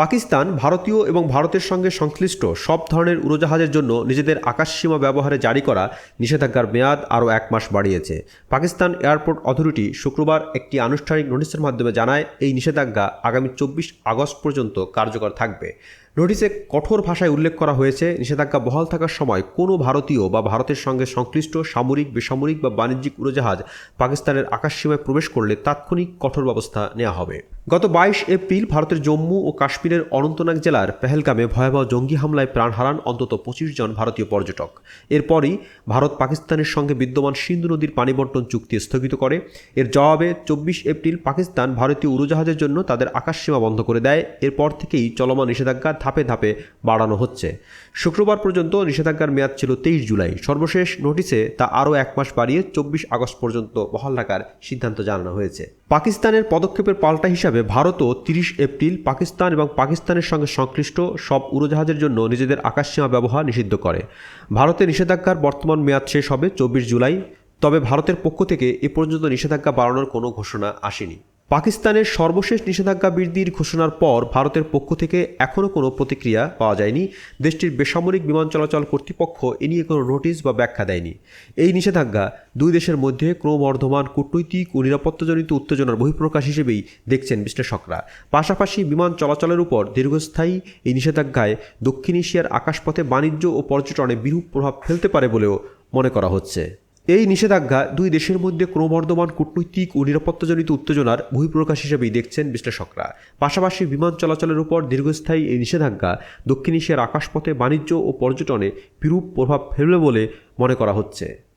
পাকিস্তান ভারতীয় এবং ভারতের সঙ্গে সংশ্লিষ্ট সব ধরনের উড়োজাহাজের জন্য নিজেদের আকাশসীমা ব্যবহারে জারি করা নিষেধাজ্ঞার মেয়াদ আরও এক মাস বাড়িয়েছে। পাকিস্তান এয়ারপোর্ট অথরিটি শুক্রবার একটি আনুষ্ঠানিক নোটিশের মাধ্যমে জানায়, এই নিষেধাজ্ঞা আগামী চব্বিশ আগস্ট পর্যন্ত কার্যকর থাকবে। নোটিশে কঠোর ভাষায় উল্লেখ করা হয়েছে, নিষেধাজ্ঞা বহাল থাকার সময় কোনো ভারতীয় বা ভারতের সঙ্গে সংশ্লিষ্ট সামরিক, বেসামরিক বা বাণিজ্যিক উড়োজাহাজ পাকিস্তানের আকাশসীমায় প্রবেশ করলে তাৎক্ষণিক কঠোর ব্যবস্থা নেওয়া হবে। গত বাইশ এপ্রিল ভারতের জম্মু ও কাশ্মীরের অনন্তনাগ জেলার পেহেলগামে ভয়াবহ জঙ্গি হামলায় প্রাণ হারান অন্তত পঁচিশ জন ভারতীয় পর্যটক। এরপরই ভারত পাকিস্তানের সঙ্গে বিদ্যমান সিন্ধু নদীর পানি বন্টন চুক্তি স্থগিত করে। এর জবাবে চব্বিশ এপ্রিল পাকিস্তান ভারতীয় উড়োজাহাজের জন্য তাদের আকাশসীমা বন্ধ করে দেয়। এরপর থেকেই চলমান নিষেধাজ্ঞা ধাপে ধাপে বাড়ানো হচ্ছে। শুক্রবার পর্যন্ত নিষেধাজ্ঞার মেয়াদ ছিল তেইশ জুলাই। সর্বশেষ নোটিশে তা আরও এক মাস বাড়িয়ে চব্বিশ আগস্ট পর্যন্ত বহাল রাখার সিদ্ধান্ত জানানো হয়েছে। পাকিস্তানের পদক্ষেপের পাল্টা হিসাবে ভারতও তিরিশ এপ্রিল পাকিস্তান এবং পাকিস্তানের সঙ্গে সংশ্লিষ্ট সব উড়োজাহাজের জন্য নিজেদের আকাশসীমা ব্যবহার নিষিদ্ধ করে। ভারতের নিষেধাজ্ঞার বর্তমান মেয়াদ শেষ হবে চব্বিশ জুলাই। তবে ভারতের পক্ষ থেকে এ পর্যন্ত নিষেধাজ্ঞা বাড়ানোর কোনো ঘোষণা আসেনি। পাকিস্তানের সর্বশেষ নিষেধাজ্ঞা বৃদ্ধির ঘোষণার পর ভারতের পক্ষ থেকে এখনও কোনো প্রতিক্রিয়া পাওয়া যায়নি। দেশটির বেসামরিক বিমান চলাচল কর্তৃপক্ষ এ নিয়ে কোনো নোটিশ বা ব্যাখ্যা দেয়নি। এই নিষেধাজ্ঞা দুই দেশের মধ্যে ক্রমবর্ধমান কূটনৈতিক ও নিরাপত্তাজনিত উত্তেজনার বহিঃপ্রকাশ হিসেবেই দেখছেন বিশ্লেষকরা। পাশাপাশি বিমান চলাচলের উপর দীর্ঘস্থায়ী এই নিষেধাজ্ঞায় দক্ষিণ এশিয়ার আকাশপথে বাণিজ্য ও পর্যটনে বিরূপ প্রভাব ফেলতে পারে বলেও মনে করা হচ্ছে। এই নিষেধাজ্ঞা দুই দেশের মধ্যে ক্রমবর্ধমান কূটনৈতিক ও নিরাপত্তাজনিত উত্তেজনার বহিঃপ্রকাশ হিসেবেই দেখছেন বিশ্লেষকরা। পাশাপাশি বিমান চলাচলের উপর দীর্ঘস্থায়ী এই নিষেধাজ্ঞা দক্ষিণ এশিয়ার আকাশপথে বাণিজ্য ও পর্যটনে বিরূপ প্রভাব ফেলবে বলে মনে করা হচ্ছে।